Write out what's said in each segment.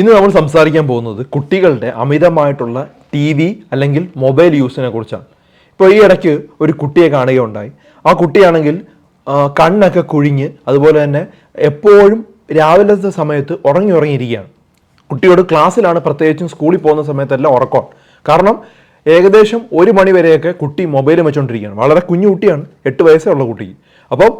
ഇന്ന് നമ്മൾ സംസാരിക്കാൻ പോകുന്നത് കുട്ടികളുടെ അമിതമായിട്ടുള്ള ടി വി അല്ലെങ്കിൽ മൊബൈൽ യൂസിനെ കുറിച്ചാണ്. ഇപ്പോൾ ഈ ഇടയ്ക്ക് ഒരു കുട്ടിയെ കാണുകയുണ്ടായി. ആ കുട്ടിയാണെങ്കിൽ കണ്ണൊക്കെ കുഴിഞ്ഞ് അതുപോലെ തന്നെ എപ്പോഴും രാവിലത്തെ സമയത്ത് ഉറങ്ങി ഉറങ്ങിയിരിക്കുകയാണ്. കുട്ടിയോട് ക്ലാസ്സിലാണ് പ്രത്യേകിച്ചും സ്കൂളിൽ പോകുന്ന സമയത്തെല്ലാം ഉറക്കം. കാരണം ഏകദേശം ഒരു മണി വരെയൊക്കെ കുട്ടി മൊബൈൽ വെച്ചുകൊണ്ടിരിക്കുകയാണ് വളരെ കുഞ്ഞു കുട്ടിയാണ് എട്ട് വയസ്സേ ഉള്ള കുട്ടി അപ്പം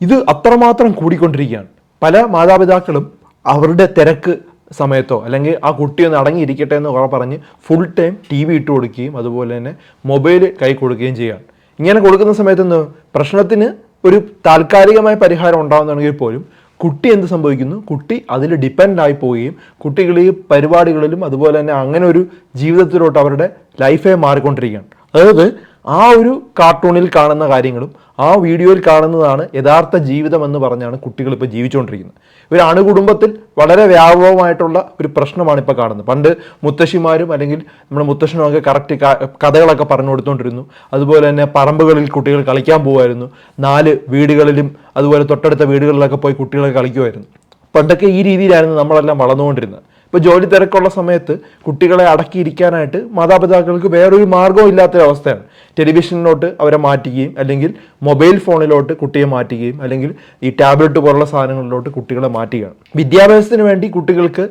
ഇത് അത്രമാത്രം കൂടിക്കൊണ്ടിരിക്കുകയാണ്. പല മാതാപിതാക്കളും അവരുടെ തിരക്ക് സമയത്തോ അല്ലെങ്കിൽ ആ കുട്ടി ഒന്ന് അടങ്ങിയിരിക്കട്ടെ എന്ന് കുറെ പറഞ്ഞ് ഫുൾ ടൈം ടി വി ഇട്ട് കൊടുക്കുകയും അതുപോലെ തന്നെ മൊബൈൽ കൈ കൊടുക്കുകയും ചെയ്യുകയാണ്. ഇങ്ങനെ കൊടുക്കുന്ന സമയത്ത് എന്ത്? പ്രശ്നത്തിന് ഒരു താൽക്കാലികമായ പരിഹാരം ഉണ്ടാകുന്നുണ്ടെങ്കിൽ പോലും കുട്ടി എന്ത് സംഭവിക്കുന്നു? കുട്ടി അതിൽ ഡിപ്പെൻഡായി പോവുകയും കുട്ടികൾ ഈ പരിപാടികളിലും അതുപോലെ തന്നെ അങ്ങനെ ഒരു ജീവിതത്തിലോട്ട് അവരുടെ ലൈഫേ മാറിക്കൊണ്ടിരിക്കുകയാണ്. അതായത് ആ ഒരു കാർട്ടൂണിൽ കാണുന്ന കാര്യങ്ങളും ആ വീഡിയോയിൽ കാണുന്നതാണ് യഥാർത്ഥ ജീവിതം എന്ന് പറഞ്ഞാണ് കുട്ടികൾ ഇപ്പോൾ ജീവിച്ചുകൊണ്ടിരിക്കുന്നത്. ഒരു അണുകുടുംബത്തിൽ വളരെ വ്യാപകമായിട്ടുള്ള ഒരു പ്രശ്നമാണ് ഇപ്പോൾ കാണുന്നത്. പണ്ട് മുത്തശ്ശിമാരും അല്ലെങ്കിൽ നമ്മുടെ മുത്തശ്ശനും ഒക്കെ കറക്റ്റ് കഥകളൊക്കെ പറഞ്ഞു കൊടുത്തുകൊണ്ടിരുന്നു അതുപോലെ തന്നെ പറമ്പുകളിൽ കുട്ടികൾ കളിക്കാൻ പോകുമായിരുന്നു നാല് വീടുകളിലും അതുപോലെ തൊട്ടടുത്ത വീടുകളിലൊക്കെ പോയി കുട്ടികളെ കളിക്കുമായിരുന്നു പണ്ടൊക്കെ ഈ രീതിയിലായിരുന്നു നമ്മളെല്ലാം വളർന്നുകൊണ്ടിരുന്നത്. ഇപ്പോൾ ജോലി തിരക്കുള്ള സമയത്ത് കുട്ടികളെ അടക്കിയിരിക്കാനായിട്ട് മാതാപിതാക്കൾക്ക് വേറൊരു മാർഗവും ഇല്ലാത്തൊരവസ്ഥയാണ്. ടെലിവിഷനിലോട്ട് അവരെ മാറ്റുകയും അല്ലെങ്കിൽ മൊബൈൽ ഫോണിലോട്ട് കുട്ടിയെ മാറ്റുകയും അല്ലെങ്കിൽ ഈ ടാബ്ലറ്റ് പോലുള്ള സാധനങ്ങളിലോട്ട് കുട്ടികളെ മാറ്റുകയാണ്. വിദ്യാഭ്യാസത്തിന് വേണ്ടി കുട്ടികൾക്ക്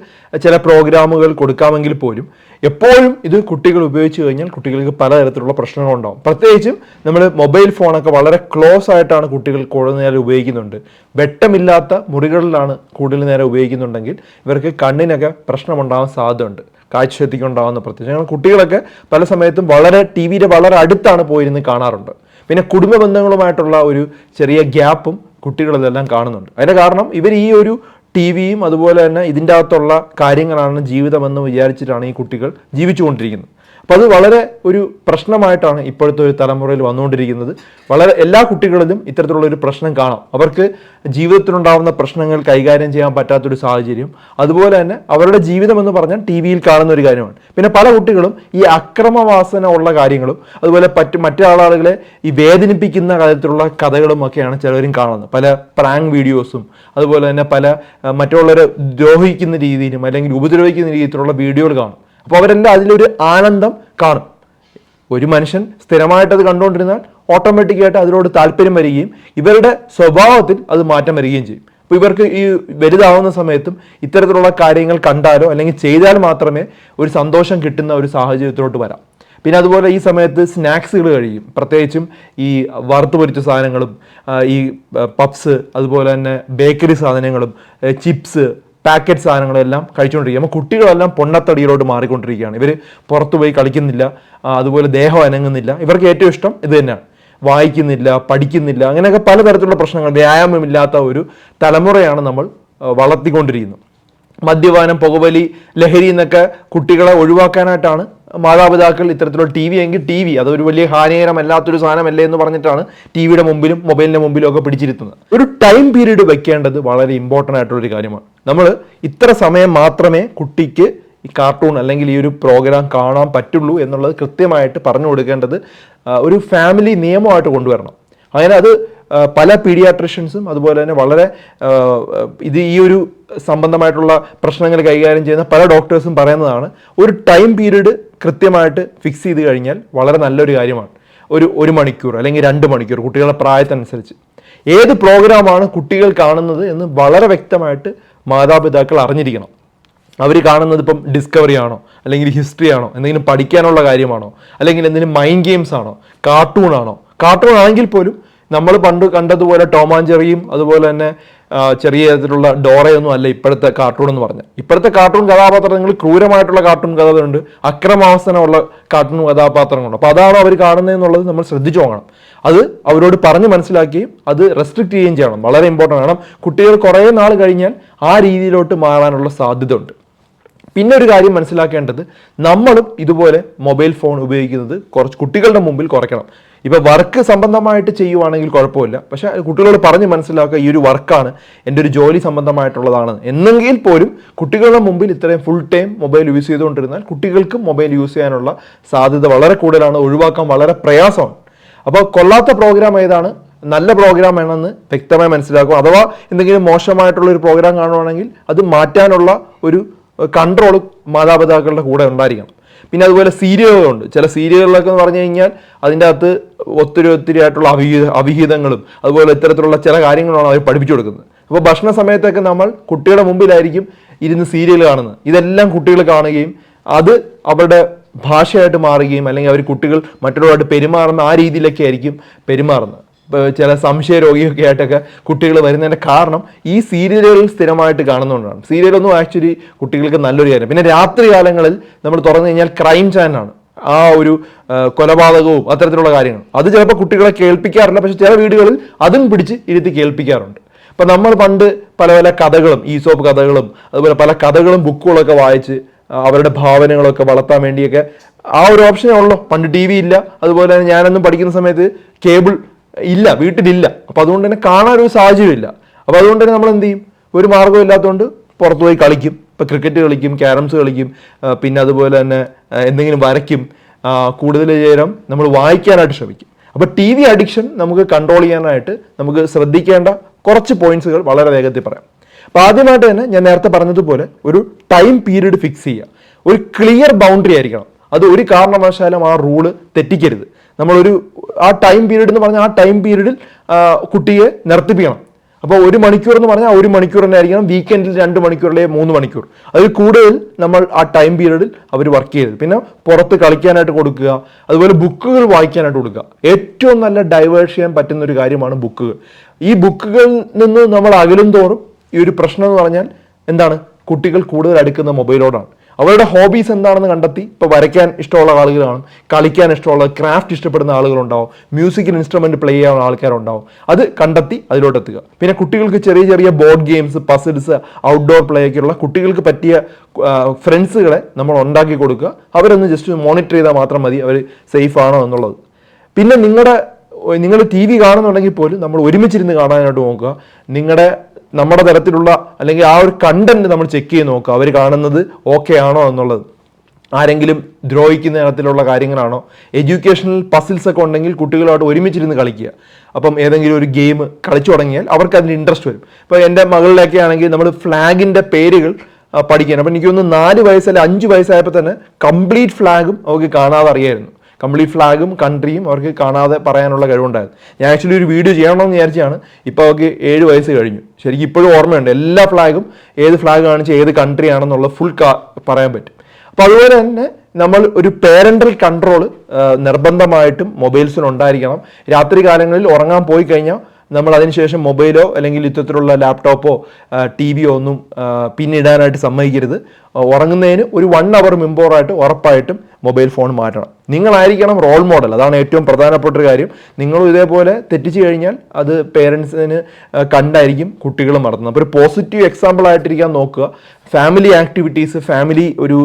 ചില പ്രോഗ്രാമുകൾ കൊടുക്കാമെങ്കിൽ പോലും എപ്പോഴും ഇത് കുട്ടികൾ ഉപയോഗിച്ച് കഴിഞ്ഞാൽ കുട്ടികൾക്ക് പലതരത്തിലുള്ള പ്രശ്നങ്ങളുണ്ടാവും പ്രത്യേകിച്ചും നമ്മൾ മൊബൈൽ ഫോണൊക്കെ വളരെ ക്ലോസ് ആയിട്ടാണ് കുട്ടികൾ കൂടുതൽ നേരം ഉപയോഗിക്കുന്നുണ്ട്. വെട്ടമില്ലാത്ത മുറികളിലാണ് കൂടുതൽ നേരം ഉപയോഗിക്കുന്നുണ്ടെങ്കിൽ ഇവർക്ക് കണ്ണിനൊക്കെ പ്രശ്നമുണ്ടാകാൻ സാധ്യതയുണ്ട്. കാഴ്ചശക്തിക്ക് ഉണ്ടാകുന്ന പ്രത്യേകിച്ച്. ഞങ്ങൾ കുട്ടികളൊക്കെ പല സമയത്തും വളരെ ടി വിയുടെ വളരെ അടുത്താണ് പോയിരുന്ന് കാണാറുണ്ട്. പിന്നെ കുടുംബ ബന്ധങ്ങളുമായിട്ടുള്ള ഒരു ചെറിയ ഗ്യാപ്പും കുട്ടികളിതെല്ലാം കാണുന്നുണ്ട്. അതിന്റെ കാരണം ഇവർ ഈ ഒരു ടി വിയും അതുപോലെ തന്നെ ഇതിന്റെ അകത്തുള്ള കാര്യങ്ങളാണ് ജീവിതമെന്ന് വിചാരിച്ചിട്ടാണ് ഈ കുട്ടികൾ ജീവിച്ചുകൊണ്ടിരിക്കുന്നത്. അപ്പോൾ അത് വളരെ ഒരു പ്രശ്നമായിട്ടാണ് ഇപ്പോഴത്തെ ഒരു തലമുറയിൽ വന്നുകൊണ്ടിരിക്കുന്നത്. വളരെ എല്ലാ കുട്ടികളിലും ഇത്തരത്തിലുള്ള ഒരു പ്രശ്നം കാണാം. അവർക്ക് ജീവിതത്തിലുണ്ടാകുന്ന പ്രശ്നങ്ങൾ കൈകാര്യം ചെയ്യാൻ പറ്റാത്തൊരു സാഹചര്യം. അതുപോലെ തന്നെ അവരുടെ ജീവിതം എന്ന് പറഞ്ഞാൽ ടി വിയിൽ കാണുന്ന ഒരു കാര്യമാണ്. പിന്നെ പല കുട്ടികളും ഈ അക്രമവാസന ഉള്ള കാര്യങ്ങളും അതുപോലെ പറ്റ് മറ്റു ആളുകളെ ഈ വേദനിപ്പിക്കുന്ന കാര്യത്തിലുള്ള കഥകളും ഒക്കെയാണ് ചിലവരും കാണുന്നത്. പല പ്രാങ്ക് വീഡിയോസും അതുപോലെ തന്നെ പല മറ്റുള്ളവരെ ദ്രോഹിക്കുന്ന രീതിയിലും അല്ലെങ്കിൽ ഉപദ്രവിക്കുന്ന രീതിയിലുള്ള വീഡിയോകൾ കാണും. അപ്പോൾ അവരെല്ലാം അതിലൊരു ആനന്ദം കാണും. ഒരു മനുഷ്യൻ സ്ഥിരമായിട്ടത് കണ്ടുകൊണ്ടിരുന്നാൽ ഓട്ടോമാറ്റിക്കായിട്ട് അതിനോട് താല്പര്യം വരികയും ഇവരുടെ സ്വഭാവത്തിൽ അത് മാറ്റം വരികയും ചെയ്യും. അപ്പോൾ ഇവർക്ക് ഈ വലുതാവുന്ന സമയത്തും ഇത്തരത്തിലുള്ള കാര്യങ്ങൾ കണ്ടാലോ അല്ലെങ്കിൽ ചെയ്താൽ മാത്രമേ ഒരു സന്തോഷം കിട്ടുന്ന ഒരു സാഹചര്യത്തിലോട്ട് വരാം. പിന്നെ അതുപോലെ ഈ സമയത്ത് സ്നാക്സുകൾ കഴിയും. പ്രത്യേകിച്ചും ഈ വറുത്ത് പൊരിച്ച സാധനങ്ങളും ഈ പപ്സ് അതുപോലെ തന്നെ ബേക്കറി സാധനങ്ങളും ചിപ്സ് പാക്കറ്റ് സാധനങ്ങളെല്ലാം കഴിച്ചുകൊണ്ടിരിക്കുക അപ്പോൾ കുട്ടികളെല്ലാം പൊണ്ണത്തടിയിലോട്ട് മാറിക്കൊണ്ടിരിക്കുകയാണ്. ഇവർ പുറത്തുപോയി കളിക്കുന്നില്ല അതുപോലെ ദേഹം അനങ്ങുന്നില്ല. ഇവർക്ക് ഏറ്റവും ഇഷ്ടം ഇത് തന്നെയാണ്. വായിക്കുന്നില്ല പഠിക്കുന്നില്ല അങ്ങനെയൊക്കെ പലതരത്തിലുള്ള പ്രശ്നങ്ങൾ വ്യായാമമില്ലാത്ത ഒരു തലമുറയാണ് നമ്മൾ വളർത്തിക്കൊണ്ടിരിക്കുന്നത്. മദ്യപാനം പുകവലി ലഹരി എന്നൊക്കെ കുട്ടികളെ ഒഴിവാക്കാനായിട്ടാണ് മാതാപിതാക്കൾ ഇത്തരത്തിലുള്ള ടി വി എങ്കിൽ ടി വി അതൊരു വലിയ ഹാനികരമല്ലാത്തൊരു സാധനമല്ലേ എന്ന് പറഞ്ഞിട്ടാണ് ടി വിയുടെ മുമ്പിലും മൊബൈലിന്റെ മുമ്പിലും ഒക്കെ പിടിച്ചിരുത്തുന്നത്. ഒരു ടൈം പീരീഡ് വെക്കേണ്ടത് വളരെ ഇമ്പോർട്ടന്റ് ആയിട്ടുള്ളൊരു കാര്യമാണ്. നമ്മൾ ഇത്ര സമയം മാത്രമേ കുട്ടിക്ക് ഈ കാർട്ടൂൺ അല്ലെങ്കിൽ ഈ ഒരു പ്രോഗ്രാം കാണാൻ പറ്റുള്ളൂ എന്നുള്ളത് കൃത്യമായിട്ട് പറഞ്ഞു കൊടുക്കേണ്ടത് ഒരു ഫാമിലി നിയമമായിട്ട് കൊണ്ടുവരണം. അങ്ങനെ അത് പല പീഡിയാട്രിഷ്യൻസും അതുപോലെ തന്നെ വളരെ ഇത് ഈ ഒരു സംബന്ധമായിട്ടുള്ള പ്രശ്നങ്ങൾ കൈകാര്യം ചെയ്യുന്ന പല ഡോക്ടേഴ്സും പറയുന്നതാണ് ഒരു ടൈം പീരീഡ് കൃത്യമായിട്ട് ഫിക്സ് ചെയ്ത് കഴിഞ്ഞാൽ വളരെ നല്ലൊരു കാര്യമാണ്. ഒരു ഒരു മണിക്കൂർ അല്ലെങ്കിൽ രണ്ട് മണിക്കൂർ കുട്ടികളുടെ പ്രായത്തിനനുസരിച്ച്. ഏത് പ്രോഗ്രാമാണ് കുട്ടികൾ കാണുന്നത് എന്ന് വളരെ വ്യക്തമായിട്ട് മാതാപിതാക്കൾ അറിഞ്ഞിരിക്കണം. അവർ കാണുന്നത് ഇപ്പം ഡിസ്കവറി ആണോ അല്ലെങ്കിൽ ഹിസ്റ്ററി ആണോ എന്തെങ്കിലും പഠിക്കാനുള്ള കാര്യമാണോ അല്ലെങ്കിൽ എന്തെങ്കിലും മൈൻഡ് ഗെയിംസ് ആണോ കാർട്ടൂൺ ആണോ. കാർട്ടൂൺ ആണെങ്കിൽ പോലും നമ്മൾ പണ്ട് കണ്ടതുപോലെ ടോമാഞ്ചെറിയും അതുപോലെ തന്നെ ചെറിയ തരത്തിലുള്ള ഡോറയൊന്നും അല്ല ഇപ്പോഴത്തെ കാർട്ടൂൺ എന്ന് പറഞ്ഞാൽ ഇപ്പോഴത്തെ കാർട്ടൂൺ കഥാപാത്രങ്ങൾ ക്രൂരമായിട്ടുള്ള കാർട്ടൂൺ കഥകളുണ്ട്. അക്രമാസനമുള്ള കാർട്ടൂൺ കഥാപാത്രങ്ങളുണ്ട്. അപ്പോൾ അതാണ് അവർ കാണുന്നത് എന്നുള്ളത് നമ്മൾ ശ്രദ്ധിച്ചു നോക്കണം അത് അവരോട് പറഞ്ഞ് മനസ്സിലാക്കുകയും അത് റെസ്ട്രിക്റ്റ് ചെയ്യുകയും ചെയ്യണം. വളരെ ഇമ്പോർട്ടന്റ് ആണ്. കുട്ടികൾ കുറേ നാൾ കഴിഞ്ഞാൽ ആ രീതിയിലോട്ട് മാറാനുള്ള സാധ്യത ഉണ്ട് പിന്നെ ഒരു കാര്യം മനസ്സിലാക്കേണ്ടത് നമ്മളും ഇതുപോലെ മൊബൈൽ ഫോൺ ഉപയോഗിക്കുന്നത് കുറച്ച് കുട്ടികളുടെ മുമ്പിൽ കുറയ്ക്കണം. ഇപ്പൊ വർക്ക് സംബന്ധമായിട്ട് ചെയ്യുവാണെങ്കിൽ കുഴപ്പമില്ല. പക്ഷേ കുട്ടികളോട് പറഞ്ഞ് മനസ്സിലാക്കുക ഈ ഒരു വർക്കാണ് എന്റെ ഒരു ജോലി സംബന്ധമായിട്ടുള്ളതാണ്. എന്നെങ്കിൽ പോലും കുട്ടികളുടെ മുമ്പിൽ ഇത്രയും ഫുൾ ടൈം മൊബൈൽ യൂസ് ചെയ്തുകൊണ്ടിരുന്നാൽ കുട്ടികൾക്കും മൊബൈൽ യൂസ് ചെയ്യാനുള്ള സാധ്യത വളരെ കൂടുതലാണ് ഒഴിവാക്കാൻ വളരെ പ്രയാസമാണ്. അപ്പോൾ കൊള്ളാത്ത പ്രോഗ്രാം ഏതാണ്? നല്ല പ്രോഗ്രാം ആണെന്ന് വ്യക്തമായി മനസ്സിലാക്കുക. അഥവാ എന്തെങ്കിലും മോശമായിട്ടുള്ള ഒരു പ്രോഗ്രാം കാണുവാണെങ്കിൽ അത് മാറ്റാനുള്ള ഒരു കൺട്രോൾ മാതാപിതാക്കളുടെ കൂടെ ഉണ്ടായിരിക്കണം. പിന്നെ അതുപോലെ സീരിയലുകളുണ്ട്. ചില സീരിയലുകളൊക്കെ എന്ന് പറഞ്ഞു കഴിഞ്ഞാൽ അതിന്റെ അകത്ത് ഒത്തിരി ഒത്തിരി ആയിട്ടുള്ള അഭിഹിത അവിഹിതങ്ങളും അതുപോലെ ഇത്തരത്തിലുള്ള ചില കാര്യങ്ങളാണ് അവർ പഠിപ്പിച്ചു കൊടുക്കുന്നത്. അപ്പോൾ ഭക്ഷണ സമയത്തൊക്കെ നമ്മൾ കുട്ടികളുടെ മുമ്പിലായിരിക്കും ഇരുന്ന് സീരിയൽ കാണുന്നത്. ഇതെല്ലാം കുട്ടികൾ കാണുകയും അത് അവരുടെ ഭാഷയായിട്ട് മാറുകയും അല്ലെങ്കിൽ അവർ കുട്ടികൾ മറ്റുള്ളവരായിട്ട് പെരുമാറുന്ന ആ രീതിയിലൊക്കെ ആയിരിക്കും പെരുമാറുന്നത്. ചില സംശയ രോഗിയൊക്കെ ആയിട്ടൊക്കെ കുട്ടികൾ വരുന്നതിന്റെ കാരണം ഈ സീരിയലുകൾ സ്ഥിരമായിട്ട് കാണുന്നതുകൊണ്ടാണ്. സീരിയലൊന്നും ആക്ച്വലി കുട്ടികൾക്ക് നല്ലൊരു കാര്യം. പിന്നെ രാത്രി കാലങ്ങളിൽ നമ്മൾ തുറന്നു കഴിഞ്ഞാൽ ക്രൈം ചാനലാണ് ആ ഒരു കൊലപാതകവും അത്തരത്തിലുള്ള കാര്യങ്ങൾ. അത് ചിലപ്പോൾ കുട്ടികളെ കേൾപ്പിക്കാറില്ല പക്ഷെ ചില വീടുകളിൽ അതും പിടിച്ച് ഇരുത്തി കേൾപ്പിക്കാറുണ്ട്. ഇപ്പം നമ്മൾ പണ്ട് പല പല കഥകളും ഈസോപ്പ് കഥകളും അതുപോലെ പല കഥകളും ബുക്കുകളൊക്കെ വായിച്ച് അവരുടെ ഭാവനകളൊക്കെ വളർത്താൻ വേണ്ടിയൊക്കെ ആ ഒരു ഓപ്ഷനേ ഉള്ളൂ. പണ്ട് ടി വി ഇല്ല. അതുപോലെ തന്നെ ഞാനൊന്നും പഠിക്കുന്ന സമയത്ത് കേബിൾ ഇല്ല വീട്ടിലില്ല. അപ്പോൾ അതുകൊണ്ട് തന്നെ കാണാനൊരു സാഹചര്യമില്ല. അപ്പോൾ അതുകൊണ്ട് തന്നെ നമ്മൾ എന്ത് ചെയ്യും? ഒരു മാർഗം ഇല്ലാത്തതുകൊണ്ട് പുറത്തു പോയി കളിക്കും. ഇപ്പോൾ ക്രിക്കറ്റ് കളിക്കും ക്യാരംസ് കളിക്കും പിന്നെ അതുപോലെ തന്നെ എന്തെങ്കിലും വരയ്ക്കും. കൂടുതൽ നേരം നമ്മൾ വായിക്കാനായിട്ട് ശ്രമിക്കും. അപ്പോൾ ടി വി അഡിക്ഷൻ നമുക്ക് കൺട്രോൾ ചെയ്യാനായിട്ട് നമുക്ക് ശ്രദ്ധിക്കേണ്ട കുറച്ച് പോയിന്റ്സുകൾ വളരെ വേഗത്തിൽ പറയാം. അപ്പോൾ ആദ്യമായിട്ട് തന്നെ ഞാൻ നേരത്തെ പറഞ്ഞതുപോലെ ഒരു ടൈം പീരീഡ് ഫിക്സ് ചെയ്യുക. ഒരു ക്ലിയർ ബൗണ്ടറി ആയിരിക്കണം. അത് ഒരു കാരണവശാലും ആ റൂൾ തെറ്റിക്കരുത്. നമ്മളൊരു ആ ടൈം പീരീഡ് എന്ന് പറഞ്ഞാൽ ആ ടൈം പീരീഡിൽ കുട്ടിയെ നിർത്തിപ്പിക്കണം. അപ്പോൾ ഒരു മണിക്കൂർ എന്ന് പറഞ്ഞാൽ ഒരു മണിക്കൂർ തന്നെ ആയിരിക്കണം. വീക്കെൻഡിൽ രണ്ട് മണിക്കൂർ അല്ലെങ്കിൽ മൂന്ന് മണിക്കൂർ. അതിൽ കൂടുതൽ നമ്മൾ ആ ടൈം പീരീഡിൽ അവർ വർക്ക് ചെയ്തത് പിന്നെ പുറത്ത് കളിക്കാനായിട്ട് കൊടുക്കുക അതുപോലെ ബുക്കുകൾ വായിക്കാനായിട്ട് കൊടുക്കുക. ഏറ്റവും നല്ല ഡൈവേഴ്സ് ചെയ്യാൻ പറ്റുന്ന ഒരു കാര്യമാണ് ബുക്കുകൾ. ഈ ബുക്കുകളിൽ നിന്ന് നമ്മൾ അകലും തോറും ഈ ഒരു പ്രശ്നം എന്ന് പറഞ്ഞാൽ എന്താണ്? കുട്ടികൾ കൂടുതൽ അടുക്കുന്ന മൊബൈലോടാണ്. അവരുടെ ഹോബീസ് എന്താണെന്ന് കണ്ടെത്തി. ഇപ്പോൾ വരയ്ക്കാൻ ഇഷ്ടമുള്ള ആളുകൾ കാണും കളിക്കാൻ ഇഷ്ടമുള്ള ക്രാഫ്റ്റ് ഇഷ്ടപ്പെടുന്ന ആളുകളുണ്ടാവും മ്യൂസിക്കൽ ഇൻസ്ട്രുമെന്റ് പ്ലേ ചെയ്യാൻ ആൾക്കാരുണ്ടാവും. അത് കണ്ടെത്തി അതിലോട്ട് എത്തുക പിന്നെ കുട്ടികൾക്ക് ചെറിയ ചെറിയ board games puzzles outdoor play ഒക്കെയുള്ള കുട്ടികൾക്ക് പറ്റിയ ഫ്രണ്ട്സുകളെ നമ്മൾ ഉണ്ടാക്കി കൊടുക്കുക. അവരൊന്ന് ജസ്റ്റ് മോണിറ്റർ ചെയ്താൽ മാത്രം മതി അവർ സേഫ് ആണോ എന്നുള്ളത്. പിന്നെ നിങ്ങളുടെ നിങ്ങൾ ടി വി കാണുന്നുണ്ടെങ്കിൽ പോലും നമ്മൾ ഒരുമിച്ചിരുന്ന് കാണാനായിട്ട് നോക്കുക. നിങ്ങളുടെ നമ്മുടെ തരത്തിലുള്ള അല്ലെങ്കിൽ ആ ഒരു കണ്ടന്റ് നമ്മൾ ചെക്ക് ചെയ്ത് നോക്കുക. അവർ കാണുന്നത് ഓക്കെ ആണോ എന്നുള്ളത്. ആരെങ്കിലും ദ്രോഹിക്കുന്ന തരത്തിലുള്ള കാര്യങ്ങളാണോ? എഡ്യൂക്കേഷണൽ പസിൽസ് ഒക്കെ ഉണ്ടെങ്കിൽ കുട്ടികളുമായിട്ട് ഒരുമിച്ചിരുന്ന് കളിക്കുക. അപ്പം ഏതെങ്കിലും ഒരു ഗെയിം കളിച്ചു തുടങ്ങിയാൽ അവർക്ക് അതിന് ഇൻട്രസ്റ്റ് വരും. ഇപ്പോൾ എന്റെ മകളിലൊക്കെ ആണെങ്കിൽ നമ്മൾ ഫ്ലാഗിന്റെ പേരുകൾ പഠിക്കാൻ അപ്പം എനിക്കൊന്ന് നാല് വയസ്സല്ല അഞ്ച് വയസ്സായപ്പോൾ തന്നെ കംപ്ലീറ്റ് ഫ്ലാഗും അവർക്ക് കാണാതെ അറിയായിരുന്നു. കംപ്ലീറ്റ് ഫ്ലാഗും കൺട്രിയും അവർക്ക് കാണാതെ പറയാനുള്ള കഴിവുണ്ടായിരുന്നു. ഞാൻ ആക്ച്വലി ഒരു വീഡിയോ ചെയ്യണമെന്ന് വിചാരിച്ചാണ് ഇപ്പോൾ അവർക്ക് ഏഴ് വയസ്സ് കഴിഞ്ഞു. ശരിക്കും ഇപ്പോഴും ഓർമ്മയുണ്ട് എല്ലാ ഫ്ലാഗും ഏത് ഫ്ലാഗ് കാണിച്ച് ഏത് കൺട്രി ആണെന്നുള്ള ഫുൾ പറയാൻ പറ്റും. അപ്പോൾ അതുപോലെ തന്നെ നമ്മൾ ഒരു പേരന്റൽ കൺട്രോൾ നിർബന്ധമായിട്ടും മൊബൈൽസിന് ഉണ്ടായിരിക്കണം രാത്രി കാലങ്ങളിൽ ഉറങ്ങാൻ പോയി കഴിഞ്ഞാൽ നമ്മൾ അതിനുശേഷം മൊബൈലോ അല്ലെങ്കിൽ ഇത്തരത്തിലുള്ള ലാപ്ടോപ്പോ ടി വിയോ ഒന്നും പിന്നിടാനായിട്ട് സമ്മതിക്കരുത്. ഉറങ്ങുന്നതിന് ഒരു വൺ അവർ മുമ്പോറായിട്ട് ഉറപ്പായിട്ടും മൊബൈൽ ഫോൺ മാറ്റണം. നിങ്ങളായിരിക്കണം റോൾ മോഡൽ അതാണ് ഏറ്റവും പ്രധാനപ്പെട്ട ഒരു കാര്യം. നിങ്ങളും ഇതേപോലെ തെറ്റിച്ചു കഴിഞ്ഞാൽ അത് പേരൻസിന് കണ്ടായിരിക്കും കുട്ടികൾ നടത്തുന്നത് അപ്പോൾ ഒരു പോസിറ്റീവ് എക്സാമ്പിൾ ആയിട്ടിരിക്കാൻ നോക്കുക. ഫാമിലി ആക്ടിവിറ്റീസ് ഫാമിലി ഒരു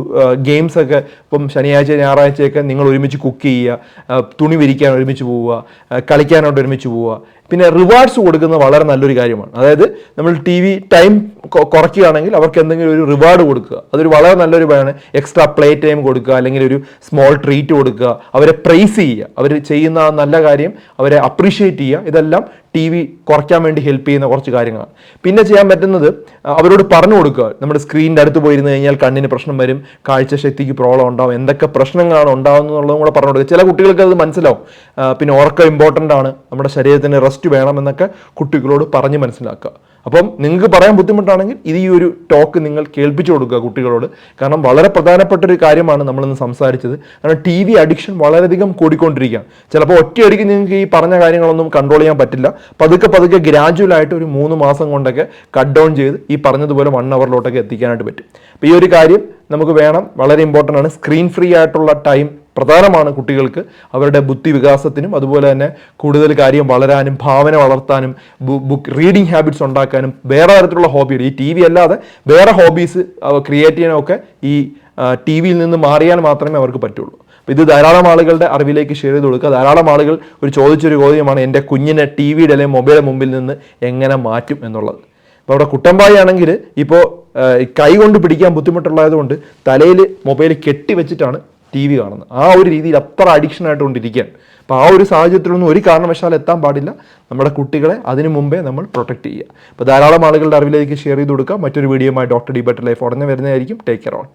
ഗെയിംസ് ഒക്കെ ഇപ്പം ശനിയാഴ്ച ഞായറാഴ്ചയൊക്കെ നിങ്ങൾ ഒരുമിച്ച് കുക്ക് ചെയ്യുക. തുണി വിരിക്കാൻ ഒരുമിച്ച് പോവുക. കളിക്കാനായിട്ട് ഒരുമിച്ച് പോവുക. പിന്നെ റിവാർഡ്സ് കൊടുക്കുന്നത് വളരെ നല്ലൊരു കാര്യമാണ്. അതായത് നമ്മൾ ടി വി ടൈം കുറയ്ക്കുകയാണെങ്കിൽ അവർക്ക് എന്തെങ്കിലും ഒരു റിവാർഡ് കൊടുക്കുക. അതൊരു വളരെ നല്ലൊരു ഭയമാണ് എക്സ്ട്രാ പ്ലേ ടൈം കൊടുക്കുക അല്ലെങ്കിൽ ഒരു സ്മോൾ ട്രീറ്റ് കൊടുക്കുക. അവരെ പ്രൈസ് ചെയ്യുക. അവർ ചെയ്യുന്ന നല്ല കാര്യം അവരെ അപ്രീഷിയേറ്റ് ചെയ്യുക. ഇതെല്ലാം ടി വി കുറയ്ക്കാൻ വേണ്ടി ഹെൽപ്പ് ചെയ്യുന്ന കുറച്ച് കാര്യങ്ങളാണ്. പിന്നെ ചെയ്യാൻ പറ്റുന്നത് അവരോട് പറഞ്ഞു കൊടുക്കുക. നമ്മുടെ സ്ക്രീനിന്റെ അടുത്ത് പോയിരുന്ന് കഴിഞ്ഞാൽ കണ്ണിന് പ്രശ്നം വരും കാഴ്ചശക്തിക്ക് പ്രോബ്ലം ഉണ്ടാവും എന്തൊക്കെ പ്രശ്നങ്ങളാണ് ഉണ്ടാകുന്നത് എന്നുള്ളതും കൂടെ പറഞ്ഞു കൊടുക്കുക. ചില കുട്ടികൾക്ക് അത് മനസ്സിലാവും. പിന്നെ ഉറക്കം ഇമ്പോർട്ടന്റ് ആണ്. നമ്മുടെ ശരീരത്തിന് റെസ്റ്റ് വേണം എന്നൊക്കെ കുട്ടികളോട് പറഞ്ഞ് മനസ്സിലാക്കുക. അപ്പം നിങ്ങൾക്ക് പറയാൻ ബുദ്ധിമുട്ടാണെങ്കിൽ ഇത് ഈ ഒരു ടോക്ക് നിങ്ങൾ കേൾപ്പിച്ചു കൊടുക്കുക കുട്ടികളോട്. കാരണം വളരെ പ്രധാനപ്പെട്ട ഒരു കാര്യമാണ് നമ്മളിന്ന് സംസാരിച്ചത്. കാരണം ടി വി അഡിക്ഷൻ വളരെയധികം കൂടിക്കൊണ്ടിരിക്കുകയാണ്. ചിലപ്പോൾ ഒറ്റയടിക്ക് നിങ്ങൾക്ക് ഈ പറഞ്ഞ കാര്യങ്ങളൊന്നും കൺട്രോൾ ചെയ്യാൻ പറ്റില്ല. പതുക്കെ പതുക്കെ ഗ്രാജുവൽ ആയിട്ട് ഒരു മൂന്ന് മാസം കൊണ്ടൊക്കെ കട്ട് ഡൗൺ ചെയ്ത് ഈ പറഞ്ഞതുപോലെ വൺ അവറിലോട്ടൊക്കെ എത്തിക്കാനായിട്ട് പറ്റും. അപ്പോൾ ഈ ഒരു കാര്യം നമുക്ക് വേണം. വളരെ ഇമ്പോർട്ടന്റ് ആണ്. സ്ക്രീൻ ഫ്രീ ആയിട്ടുള്ള ടൈം പ്രധാനമാണ് കുട്ടികൾക്ക് അവരുടെ ബുദ്ധി വികാസത്തിനും അതുപോലെ തന്നെ കൂടുതൽ കാര്യം വളരാനും ഭാവന വളർത്താനും ബുക്ക് റീഡിങ് ഹാബിറ്റ്സ് ഉണ്ടാക്കാനും വേറെ തരത്തിലുള്ള ഹോബികൾ ഈ ടി വി അല്ലാതെ വേറെ ഹോബീസ് ക്രിയേറ്റ് ചെയ്യാനൊക്കെ ഈ ടി വിയിൽ നിന്ന് മാറിയാൽ മാത്രമേ അവർക്ക് പറ്റുള്ളൂ. ഇത് ധാരാളം ആളുകളുടെ അറിവിലേക്ക് ഷെയർ ചെയ്ത് കൊടുക്കുക. ധാരാളം ആളുകൾ ഒരു ചോദിച്ചൊരു ചോദ്യമാണ് എന്റെ കുഞ്ഞിനെ ടി വിയുടെ അല്ലെങ്കിൽ മൊബൈലിന്റെ മുമ്പിൽ നിന്ന് എങ്ങനെ മാറ്റും എന്നുള്ളത്? അപ്പോൾ അവിടെ കുട്ടമ്പായി ആണെങ്കിൽ ഇപ്പോൾ കൈ കൊണ്ട് പിടിക്കാൻ ബുദ്ധിമുട്ടുള്ളതുകൊണ്ട് തലയിൽ മൊബൈൽ കെട്ടി വെച്ചിട്ടാണ് ടി വി കാണുന്നത്. ആ ഒരു രീതിയിൽ അത്ര അഡിക്ഷൻ ആയിട്ട് കൊണ്ടിരിക്കുകയാണ് അപ്പോൾ ആ ഒരു സാഹചര്യത്തിലൊന്നും ഒരു കാരണവശാലും എത്താൻ പാടില്ല. നമ്മുടെ കുട്ടികളെ അതിനു മുമ്പേ നമ്മൾ പ്രൊട്ടക്ട് ചെയ്യുക. അപ്പോൾ ധാരാളം ആളുകളുടെ അറിവിലേക്ക് ഷെയർ ചെയ്ത് കൊടുക്കുക മറ്റൊരു വീഡിയോയുമായി ഡോക്ടർ ഡി ബെറ്റർ ലൈഫ് ഉടനെ വരുന്നതായിരിക്കും. Take care on